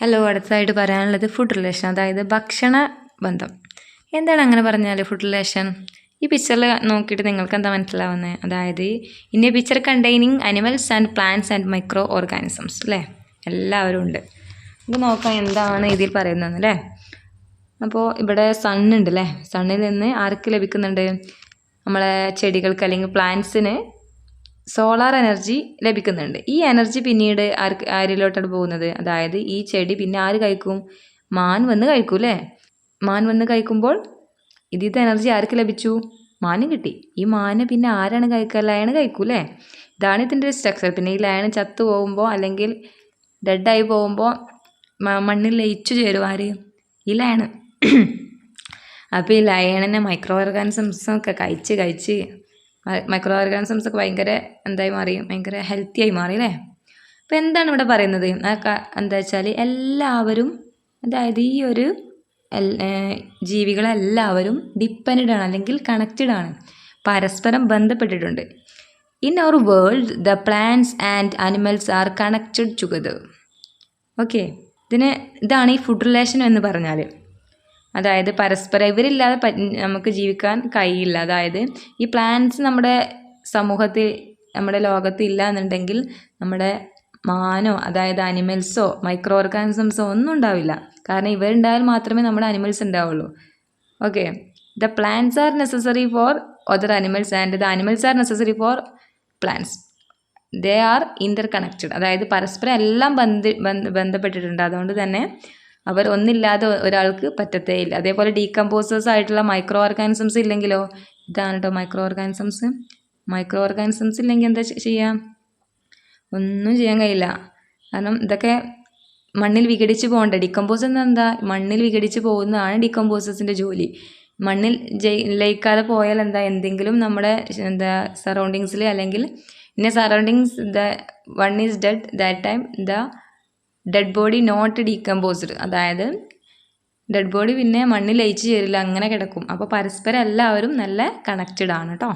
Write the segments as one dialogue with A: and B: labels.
A: Hello അടുത്തതായിട്ട് പറയാനുള്ളത് food relation അതായത് ഭക്ഷണ ബന്ധം. എന്താണ് അങ്ങനെ പറഞ്ഞാൽ ഫുഡ് റിലേഷൻ ഈ പിക്ചറിൽ നോക്കിയിട്ട് നിങ്ങൾക്ക് എന്താ മനസ്സിലാവുന്നത് അതായത് in picture containing animals and plants and micro organisms അല്ലേ എല്ലാവരും ഉണ്ട്. നമുക്ക് നോക്കാം എന്താണ് ഇതിൽ പറയുന്നത് അല്ലേ അപ്പോൾ ഇവിടെ സണ്ണുണ്ട് അല്ലേ സണ്ണിൽ നിന്ന് ആർക്ക് ലഭിക്കുന്നുണ്ട്? നമ്മളെ ചെടികൾക്ക് അല്ലെങ്കിൽ പ്ലാന്റ്സിന് സോളാർ എനർജി ലഭിക്കുന്നുണ്ട്. ഈ എനർജി പിന്നീട് ആർക്ക് ആരിലോട്ടാണ് പോകുന്നത്? അതായത് ഈ ചെടി പിന്നെ ആര് കഴിക്കും? മാൻ വന്ന് കഴിക്കും അല്ലേ? മാൻ വന്ന് കഴിക്കുമ്പോൾ ഇതിത്തെ എനർജി ആർക്ക് ലഭിച്ചു? മാനും കിട്ടി. ഈ മാന് പിന്നെ ആരാണ് കഴിക്കുക? ലയണ് കഴിക്കും അല്ലേ? ഇതാണ് ഇതിന്റെ ഒരു സ്ട്രക്ചർ പിന്നെ ഈ ലയണ് ചത്തു പോകുമ്പോൾ അല്ലെങ്കിൽ ഡെഡായി പോകുമ്പോൾ മണ്ണിൽ ലയിച്ചു ചേരും ആര്? ഈ ലയണ്. അപ്പോൾ ഈ ലയണിനെ മൈക്രോ ഓർഗാനിസംസ് ഒക്കെ കഴിച്ച് കഴിച്ച് മൈക്രോ ഓർഗാനിസംസ് ഒക്കെ ഭയങ്കര എന്തായി മാറി ഭയങ്കര ഹെൽത്തി ആയി മാറി അല്ലേ? അപ്പോൾ എന്താണ് ഇവിടെ പറയുന്നത്? എന്താ വെച്ചാൽ എല്ലാവരും അതായത് ഈ ഒരു ജീവികളെല്ലാവരും ഡിപ്പെൻഡ് ആണ് അല്ലെങ്കിൽ കണക്റ്റഡ് ആണ്. പരസ്പരം ബന്ധപ്പെട്ടിട്ടുണ്ട്. In our world the plants and animals are connected together okay ഇതിന് ഇതാണ് ഈ ഫുഡ് റിലേഷൻ എന്ന് പറഞ്ഞാൽ അതായത് പരസ്പരം ഇവരില്ലാതെ നമുക്ക് ജീവിക്കാൻ കഴിയില്ല. അതായത് ഈ പ്ലാന്റ്സ് നമ്മുടെ സമൂഹത്തിൽ നമ്മുടെ ലോകത്ത് ഇല്ല എന്നുണ്ടെങ്കിൽ നമ്മുടെ മാനോ അതായത് അനിമൽസോ മൈക്രോ ഓർഗാനിസംസോ ഒന്നും ഉണ്ടാവില്ല. കാരണം ഇവരുണ്ടായാൽ മാത്രമേ നമ്മുടെ അനിമൽസ് ഉണ്ടാവുള്ളൂ. Okay the plants are necessary for other animals and the animals are necessary for plants they are interconnected അതായത് പരസ്പരം എല്ലാം ബന്ധ ബന്ധപ്പെട്ടിട്ടുണ്ട്. അതുകൊണ്ട് തന്നെ അവർ ഒന്നില്ലാതെ ഒരാൾക്ക് പറ്റത്തേ ഇല്ല. അതേപോലെ ഡീകമ്പോസേഴ്സ് ആയിട്ടുള്ള മൈക്രോ ഓർഗാനിസംസ് ഇല്ലെങ്കിലോ? ഇതാണ് കേട്ടോ മൈക്രോ ഓർഗാനിസംസ് മൈക്രോ ഓർഗാനിസംസ് ഇല്ലെങ്കിൽ എന്താ ചെയ്യാം? ഒന്നും ചെയ്യാൻ കഴിയില്ല. കാരണം ഇതൊക്കെ മണ്ണിൽ വിഘടിച്ച് പോകണ്ട? ഡിക്കമ്പോസ് എന്ന് എന്താ? മണ്ണിൽ വിഘടിച്ച് പോകുന്നതാണ് ഡിക്കമ്പോസേഴ്സിന്റെ ജോലി. മണ്ണിൽ ലയിക്കാതെ പോയാൽ എന്താ? എന്തെങ്കിലും നമ്മുടെ എന്താ സറൗണ്ടിങ്സിൽ അല്ലെങ്കിൽ ഇന്ന surroundings the one is dead that time the dead body not decomposed അതായത് ഡെഡ് ബോഡി പിന്നെ മണ്ണിൽ ലയിച്ച് ചേരില്ല അങ്ങനെ കിടക്കും. അപ്പോൾ പരസ്പരം എല്ലാവരും നല്ല കണക്റ്റഡ് ആണ് കേട്ടോ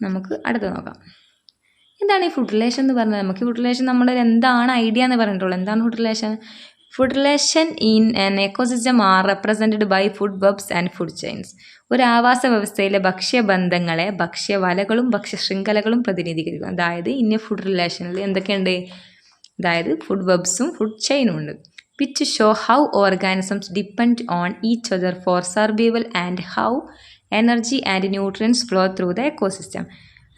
A: നമുക്ക് അടുത്ത് നോക്കാം. എന്താണ് ഈ ഫുഡ് റിലേഷൻ എന്ന് പറഞ്ഞത്? നമുക്ക് ഫുഡ് റിലേഷൻ നമ്മുടെ എന്താണ് ഐഡിയ എന്ന് പറഞ്ഞിട്ടുള്ളൂ. എന്താണ് food relation food relation in an ecosystem are represented by food webs and food chains ഒരു ആവാസ വ്യവസ്ഥയിലെ ഭക്ഷ്യബന്ധങ്ങളെ ഭക്ഷ്യവലകളും ഭക്ഷ്യശൃംഖലകളും പ്രതിനിധീകരിക്കുന്നു. അതായത് ഇന്ന ഫുഡ് റിലേഷനിൽ എന്തൊക്കെയുണ്ട്? അതായത് ഫുഡ് വെബ്സും ഫുഡ് ചെയിനും ഉണ്ട്. Which show how organisms depend on each other for survival and how energy and nutrients flow through the ecosystem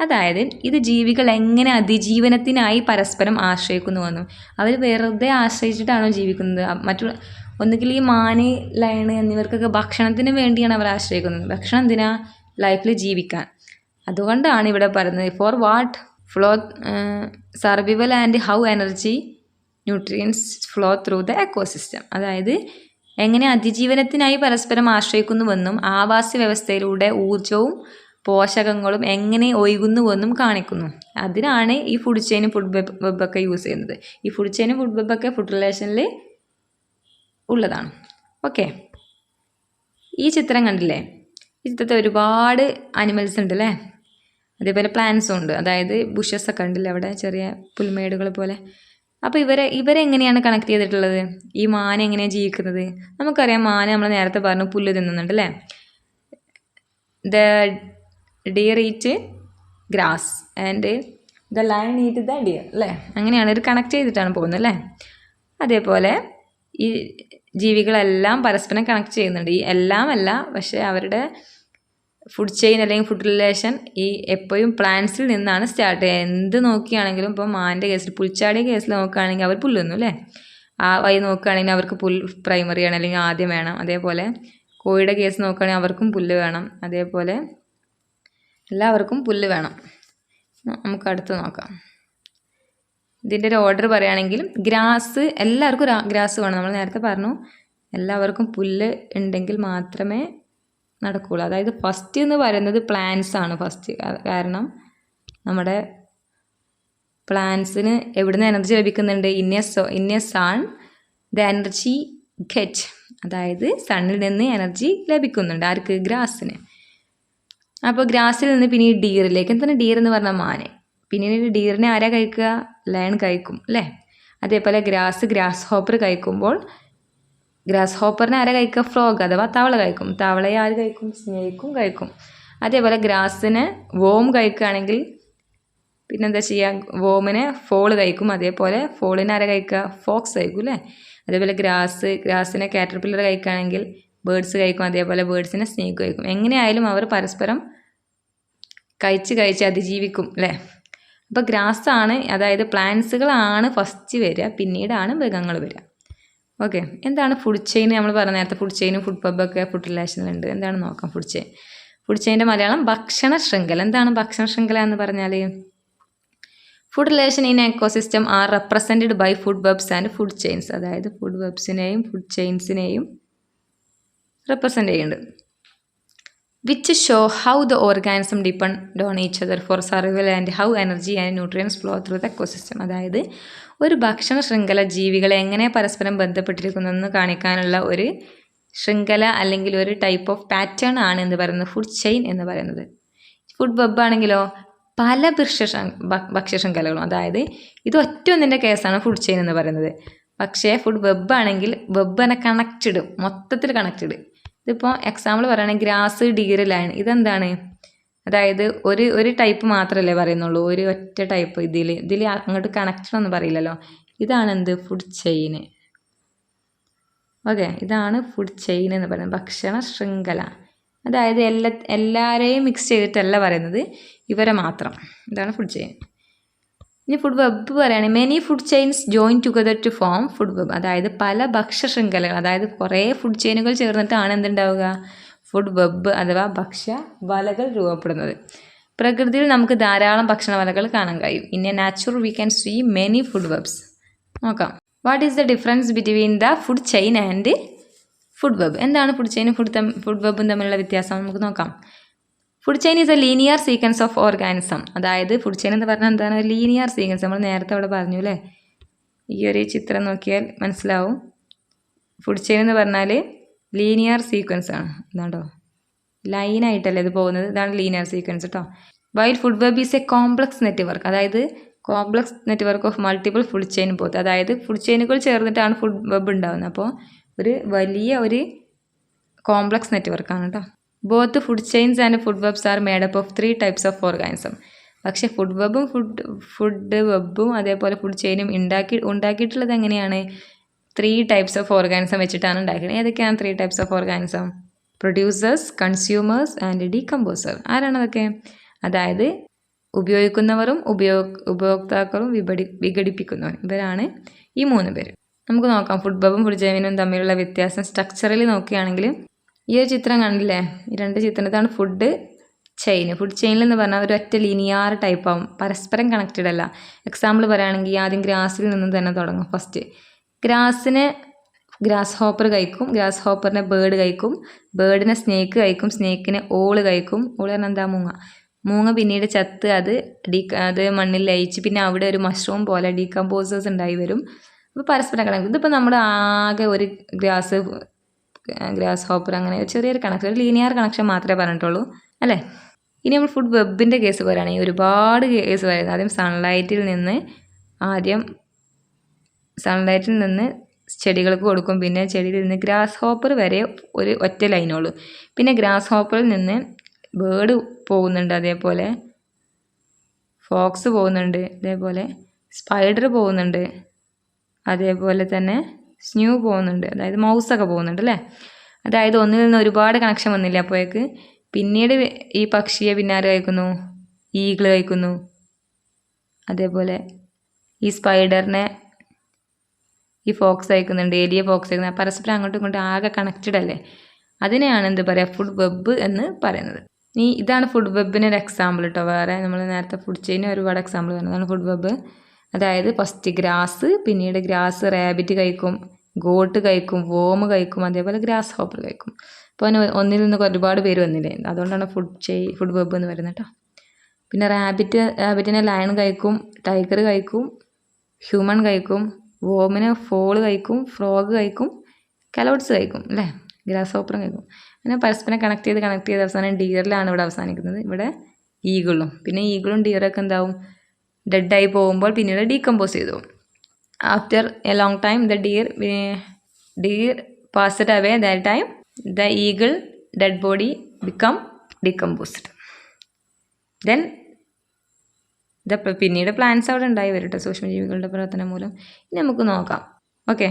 A: അതായത് ഇത് ജീവികൾ എങ്ങനെ അതിജീവനത്തിനായി പരസ്പരം ആശ്രയിക്കുന്നുവെന്നും അവർ വെറുതെ ആശ്രയിച്ചിട്ടാണോ ജീവിക്കുന്നത്? മറ്റു ഒന്നുകിൽ ഈ മാന് ലയണ് എന്നിവർക്കൊക്കെ ഭക്ഷണത്തിന് വേണ്ടിയാണ് അവർ ആശ്രയിക്കുന്നത്. ഭക്ഷണം എന്തിനാ? ലൈഫിൽ ജീവിക്കാൻ. അതുകൊണ്ടാണ് ഇവിടെ പറയുന്നത് for what flow survival and how energy nutrients flow through the ecosystem അതായത് എങ്ങനെ അതിജീവനത്തിനായി പരസ്പരം ആശ്രയിക്കുന്നുവെന്നും ആവാസ വ്യവസ്ഥയിലൂടെ ഊർജവും പോഷകങ്ങളും എങ്ങനെ ഒഴുകുന്നുവെന്നും കാണിക്കുന്നു. അതിനാണ് ഈ ഫുഡ് ചെയിനും ഫുഡ് വെബ് വെബൊക്കെ യൂസ് ചെയ്യുന്നത്. ഈ ഫുഡ് ചെയിനും ഫുഡ് വെബൊക്കെ ഫുഡ് റിലേഷനിൽ ഉള്ളതാണ്. ഓക്കെ ഈ ചിത്രം കണ്ടില്ലേ? ഈ ചിത്രത്തിൽ ഒരുപാട് അനിമൽസ് ഉണ്ട് അല്ലേ അതേപോലെ പ്ലാന്റ്സും ഉണ്ട്. അതായത് ബുഷസ് ഒക്കെ ഉണ്ടല്ലോ അവിടെ ചെറിയ പുൽമേടുകൾ പോലെ. അപ്പോൾ ഇവരെ ഇവരെങ്ങനെയാണ് കണക്ട് ചെയ്തിട്ടുള്ളത്? ഈ മാന എങ്ങനെയാണ് ജീവിക്കുന്നത്? നമുക്കറിയാം മാന നമ്മൾ നേരത്തെ പറഞ്ഞു പുല്ല് തിന്നുന്നുണ്ട് അല്ലേ? The deer eat grass and the lion eat the deer അല്ലേ? അങ്ങനെയാണ് ഇവർ കണക്ട് ചെയ്തിട്ടാണ് പോകുന്നത് അല്ലേ? അതേപോലെ ഈ ജീവികളെല്ലാം പരസ്പരം കണക്ട് ചെയ്യുന്നുണ്ട്. ഈ എല്ലാം അല്ല പക്ഷേ അവരുടെ ഫുഡ് ചെയിൻ അല്ലെങ്കിൽ ഫുഡ് റിലേഷൻ ഈ എപ്പോഴും പ്ലാന്റ്സിൽ നിന്നാണ് സ്റ്റാർട്ട് ചെയ്യുക. എന്ത് നോക്കിയാണെങ്കിലും ഇപ്പോൾ മാന്റെ കേസിൽ പുൽച്ചാടിയ കേസിൽ നോക്കുകയാണെങ്കിൽ അവർ പുല്ലുന്നു അല്ലേ? ആ വഴി നോക്കുകയാണെങ്കിൽ അവർക്ക് പുൽ പ്രൈമറിയാണ് അല്ലെങ്കിൽ ആദ്യം വേണം. അതേപോലെ കോഴിയുടെ കേസ് നോക്കുകയാണെങ്കിൽ അവർക്കും പുല്ല് വേണം. അതേപോലെ എല്ലാവർക്കും പുല്ല് വേണം. നമുക്ക് അടുത്ത് നോക്കാം. ഇതിന്റെ ഒരു ഓർഡർ പറയുകയാണെങ്കിൽ ഗ്രാസ് എല്ലാവർക്കും ഗ്രാസ് വേണം. നമ്മൾ നേരത്തെ പറഞ്ഞു എല്ലാവർക്കും പുല്ല് ഉണ്ടെങ്കിൽ മാത്രമേ നടക്കുകയുള്ളൂ അതായത് ഫസ്റ്റ് എന്ന് പറയുന്നത് പ്ലാൻസ് ആണ് ഫസ്റ്റ് കാരണം നമ്മുടെ പ്ലാൻസിന് എവിടുന്ന് എനർജി ലഭിക്കുന്നുണ്ട്? ഇന്ന so sun the energy get അതായത് സണ്ണിൽ നിന്ന് എനർജി ലഭിക്കുന്നുണ്ട് ആർക്ക്? ഗ്രാസിന്. അപ്പോൾ ഗ്രാസിൽ നിന്ന് പിന്നെ ഈ ഡീറിലേക്ക്. എന്താണ് ഡീർ എന്ന് പറഞ്ഞാൽ മാന്. പിന്നീട് ഡീറിനെ ആരാ കഴിക്കുക? ലയൺ കഴിക്കും അല്ലേ? അതേപോലെ ഗ്രാസ് ഗ്രാസ് ഹോപ്പർ കഴിക്കുമ്പോൾ ഗ്രാസ് ഹോപ്പറിനെ ആരെ കഴിക്കുക? ഫ്രോഗ് അഥവാ തവള കഴിക്കും. തവളയെ ആര് കഴിക്കും? സ്നേഹിക്കും കഴിക്കും. അതേപോലെ ഗ്രാസിന് വോം കഴിക്കുകയാണെങ്കിൽ പിന്നെന്താ ചെയ്യുക വോമിനെ ഫോൾ കഴിക്കും. അതേപോലെ ഫോളിനെ ആരെ കഴിക്കുക? ഫോക്സ് കഴിക്കും അല്ലേ? അതേപോലെ ഗ്രാസ് ഗ്രാസിനെ കാറ്റർപില്ലർ കഴിക്കുകയാണെങ്കിൽ ബേഡ്സ് കഴിക്കും. അതേപോലെ ബേഡ്സിനെ സ്നേക്ക് കഴിക്കും. എങ്ങനെയായാലും അവർ പരസ്പരം കഴിച്ച് കഴിച്ച് അതിജീവിക്കും അല്ലേ? അപ്പോൾ ഗ്രാസ് ആണ് അതായത് പ്ലാന്റ്സുകളാണ് ഫസ്റ്റ് വരിക. പിന്നീടാണ് മൃഗങ്ങൾ വരിക. ഓക്കെ. എന്താണ് ഫുഡ് ചെയിൻ നമ്മൾ പറഞ്ഞ നേരത്തെ ഫുഡ് ചെയിനും ഫുഡ് പബ്ബൊക്കെ ഫുഡ് റിലേഷനിലുണ്ട് എന്താണ് നോക്കാം ഫുഡ് ചെയിൻ ഫുഡ് ചെയിന്റെ മലയാളം ഭക്ഷണ ശൃംഖല. എന്താണ് ഭക്ഷണ ശൃംഖല എന്ന് പറഞ്ഞാൽ food relation in ecosystem are represented by food webs and food chains അതായത് ഫുഡ് വെബ്സിനെയും ഫുഡ് ചെയിൻസിനെയും റെപ്രസെന്റ് ചെയ്യുന്നുണ്ട്. Which show how the organism depend on each other for survival and how energy and nutrients flow through the ecosystem അതായത് ഒരു ഭക്ഷണ ശൃംഖല ജീവികളെ എങ്ങനെ പരസ്പരം ബന്ധപ്പെട്ടിരിക്കുന്നതെന്ന് കാണിക്കാനുള്ള ഒരു ശൃംഖല അല്ലെങ്കിൽ ഒരു ടൈപ്പ് ഓഫ് പാറ്റേൺ ആണ് എന്ന് പറയുന്നത് ഫുഡ് ചെയിൻ എന്ന് പറയുന്നത്. ഫുഡ് വെബ് ആണെങ്കിലോ പല ഭക്ഷ്യ ഭക്ഷ്യശൃംഖലകളും അതായത് ഇത് ഒറ്റ ഒന്നിന്റെ കേസാണ് ഫുഡ് ചെയിൻ എന്ന് പറയുന്നത്. പക്ഷേ ഫുഡ് വെബ് ആണെങ്കിൽ വെബ് തന്നെ കണക്റ്റഡ് മൊത്തത്തിൽ കണക്റ്റഡ് ഇതിപ്പോൾ എക്സാമ്പിൾ പറയുകയാണെങ്കിൽ ഗ്രാസ് ഡീർ ലൈൻ ഇതെന്താണ്? അതായത് ഒരു ഒരു ടൈപ്പ് മാത്രമല്ലേ പറയുന്നുള്ളൂ. ഒരു ഒറ്റ ടൈപ്പ് ഇതിൽ ഇതിൽ അങ്ങോട്ട് കണക്ഷൻ ഒന്നും പറയില്ലല്ലോ. ഇതാണ് എന്ത്? ഫുഡ് ചെയിൻ ഓക്കെ ഇതാണ് ഫുഡ് ചെയിൻ എന്ന് പറയുന്നത്. ഭക്ഷണ ശൃംഖല. അതായത് എല്ലാ എല്ലാവരെയും മിക്സ് ചെയ്തിട്ടല്ല പറയുന്നത്. ഇവരെ മാത്രം. ഇതാണ് ഫുഡ് ചെയിൻ ഇനി ഫുഡ് വെബ് പറയുകയാണെങ്കിൽ many food chains join together to form food web അതായത് പല ഭക്ഷ്യ ശൃംഖലകൾ അതായത് കുറേ ഫുഡ് ചെയിനുകൾ ചേർന്നിട്ടാണ് എന്തുണ്ടാവുക? ഫുഡ് വെബ് അഥവാ ഭക്ഷ്യ വലകൾ രൂപപ്പെടുന്നത്. പ്രകൃതിയിൽ നമുക്ക് ധാരാളം ഭക്ഷണ വലകൾ കാണാൻ കഴിയും. In natural we can see many food webs നോക്കാം. What is the difference between the food chain and food web എന്താണ് ഫുഡ് ചെയിനും ഫുഡ് ഫുഡ് വെബും തമ്മിലുള്ള വ്യത്യാസം? നമുക്ക് നോക്കാം. Food chain is a linear sequence of organism അതായത് ഫുഡ് ചെയിൻ എന്ന് പറഞ്ഞാൽ എന്താണ്? ഒരു ലീനിയർ സീക്വൻസ് നമ്മൾ നേരത്തെ അവിടെ പറഞ്ഞു അല്ലേ? ഈ ഒരു ചിത്രം നോക്കിയാൽ മനസ്സിലാവും. ഫുഡ് ചെയിൻ എന്ന് പറഞ്ഞാൽ ലീനിയർ സീക്വൻസ് ആണ്. ഇതാണ്ടോ? ലൈനായിട്ടല്ലേ ഇത് പോകുന്നത്? ഇതാണ് ലീനിയർ സീക്വൻസ് കേട്ടോ while food web is a complex network അതായത് complex network of multiple food chain പോത്ത്. അതായത് ഫുഡ് ചെയിനുകൾ ചേർന്നിട്ടാണ് ഫുഡ് വെബ് ഉണ്ടാകുന്നത് അപ്പോൾ ഒരു വലിയ ഒരു കോംപ്ലക്സ് നെറ്റ്വർക്കാണ് കേട്ടോ both food chains and food webs are made up of three types of organism പക്ഷേ ഫുഡ് വെബും ഫുഡ് ഫുഡ് വെബും അതേപോലെ ഫുഡ് ചെയിനും ഉണ്ടാക്കി ഉണ്ടാക്കിയിട്ടുള്ളത് എങ്ങനെയാണ്? ത്രീ ടൈപ്സ് ഓഫ് ഓർഗാനിസം വെച്ചിട്ടാണ് ഉണ്ടാക്കുന്നത് ഏതൊക്കെയാണ് three types of organism producers consumers and decomposer ആരാണ് അതൊക്കെ? അതായത് ഉപയോഗിക്കുന്നവരും ഉപയോഗ ഉപയോക്താക്കളും വിപടി വിഘടിപ്പിക്കുന്നവരും. ഇവരാണ് ഈ മൂന്ന് പേര്. നമുക്ക് നോക്കാം. ഫുഡ് ബബും ഫുഡ് ജൈവിനും തമ്മിലുള്ള വ്യത്യാസം സ്ട്രക്ചറിൽ നോക്കുകയാണെങ്കിൽ ഈ ഒരു ചിത്രം കണ്ടില്ലേ? ഈ രണ്ട് ചിത്രത്താണ് ഫുഡ് ചെയിൻ ഫുഡ് ചെയിനിൽ എന്ന് പറഞ്ഞാൽ ഒരു ഒറ്റ ലീനിയാർ ടൈപ്പ് ആവും. പരസ്പരം കണക്റ്റഡ് അല്ല. എക്സാമ്പിൾ പറയുകയാണെങ്കിൽ ആദ്യം ഗ്രാസിൽ നിന്ന് തന്നെ തുടങ്ങും. ഫസ്റ്റ് ഗ്രാസിനെ ഗ്രാസ് ഹോപ്പർ കഴിക്കും. ഗ്രാസ് ഹോപ്പറിനെ ബേർഡ് കഴിക്കും. ബേർഡിനെ സ്നേക്ക് കഴിക്കും. സ്നേക്കിനെ ഓൾ കഴിക്കും. ഓൾ പറഞ്ഞാൽ എന്താ? മൂങ്ങ. മൂങ്ങ പിന്നീട് ചത്ത് അത് ഡീ അത് മണ്ണിൽ ലയിച്ച് പിന്നെ അവിടെ ഒരു മഷ്റൂം പോലെ ഡീകമ്പോസേഴ്സ് ഉണ്ടായി വരും. അപ്പോൾ പരസ്പരം കണക്ട് ഇതിപ്പോൾ നമ്മുടെ ആകെ ഒരു ഗ്രാസ് ഗ്രാസ് ഹോപ്പർ അങ്ങനെ ചെറിയൊരു കണക്ഷൻ ഒരു ലീനിയർ കണക്ഷൻ മാത്രമേ പറഞ്ഞിട്ടുള്ളൂ അല്ലേ? ഇനി നമ്മൾ ഫുഡ് വെബിന്റെ കേസ് പറയുകയാണെങ്കിൽ ഒരുപാട് കേസ് വരുന്നത്. ആദ്യം സൺലൈറ്റിൽ നിന്ന് ആദ്യം സൺലൈറ്റിൽ നിന്ന് ചെടികൾക്ക് കൊടുക്കും. പിന്നെ ചെടിയിൽ നിന്ന് ഗ്രാസ് ഹോപ്പർ വരെ ഒരു ഒറ്റ ലൈനുള്ളൂ പിന്നെ ഗ്രാസ് ഹോപ്പറിൽ നിന്ന് ബേഡ് പോകുന്നുണ്ട് അതേപോലെ. ഫോക്സ് പോകുന്നുണ്ട് അതേപോലെ സ്പൈഡർ പോകുന്നുണ്ട് അതേപോലെ തന്നെ സ്ന്യൂ പോകുന്നുണ്ട്. അതായത് മൗസൊക്കെ പോകുന്നുണ്ട് അല്ലേ? അതായത് ഒന്നിൽ നിന്ന് ഒരുപാട് കണക്ഷൻ വന്നില്ല അപ്പോഴേക്ക്? പിന്നീട് ഈ പക്ഷിയെ പിന്നാരെ കഴിക്കുന്നു ഈഗിൾ കഴിക്കുന്നു. അതേപോലെ ഈ സ്പൈഡറിനെ ഈ ഫോക്സ് അയക്കുന്നുണ്ട് ഏലിയ ഫോക്സ് അയക്കുന്നത് പരസ്പരം അങ്ങോട്ടും ഇങ്ങോട്ടും ആകെ കണക്റ്റഡ് അല്ലേ? അതിനെയാണ് എന്ത് പറയുക ഫുഡ് വെബ് എന്ന് പറയുന്നത്. ഇനി ഇതാണ് ഫുഡ് വെബിനൊരു എക്സാമ്പിൾ കേട്ടോ വേറെ നമ്മൾ നേരത്തെ ഫുഡ് ചെയിന് ഒരുപാട് എക്സാമ്പിൾ പറഞ്ഞതാണ് ഫുഡ് വെബ് അതായത് ഫസ്റ്റ് ഗ്രാസ് പിന്നീട് ഗ്രാസ് റാബിറ്റ് കഴിക്കും ഗോട്ട് കഴിക്കും വോമ് കഴിക്കും അതേപോലെ ഗ്രാസ് ഹോപ്പർ കഴിക്കും. അപ്പോൾ അതിന് ഒന്നിൽ നിന്ന് ഒരുപാട് പേര് വന്നില്ലേ? അതുകൊണ്ടാണ് ഫുഡ് ചെയ് ഫുഡ് വെബ് എന്ന് പറയുന്നത് കേട്ടോ പിന്നെ റാബിറ്റ് റാബിറ്റിനെ ലയൺ കഴിക്കും ടൈഗർ കഴിക്കും ഹ്യൂമൺ കഴിക്കും വോമിനെ ഫോൾ കഴിക്കും ഫ്രോഗ് കഴിക്കും കലോട്ട്സ് കഴിക്കും അല്ലേ? ഗ്രാസ് ഹോപ്പറും കഴിക്കും. അങ്ങനെ പരസ്പരം കണക്ട് ചെയ്ത് കണക്ട് ചെയ്ത് അവസാനം ഡിയറിലാണ് ഇവിടെ അവസാനിക്കുന്നത്. ഇവിടെ ഈഗിളും പിന്നെ ഈഗിളും ഡിയറൊക്കെ എന്താവും? ഡെഡായി പോകുമ്പോൾ പിന്നീട് ഡീകമ്പോസ് ചെയ്തു. After a long time the deer deer passed away that time the eagle dead body become decomposed then the പിന്നീട് പ്ലാന്റ്സ് അവിടെ ഉണ്ടായി. വരും കേട്ടോ സൂക്ഷ്മജീവികളുടെ പ്രവർത്തനം മൂലം. ഇനി നമുക്ക് നോക്കാം. ഓക്കെ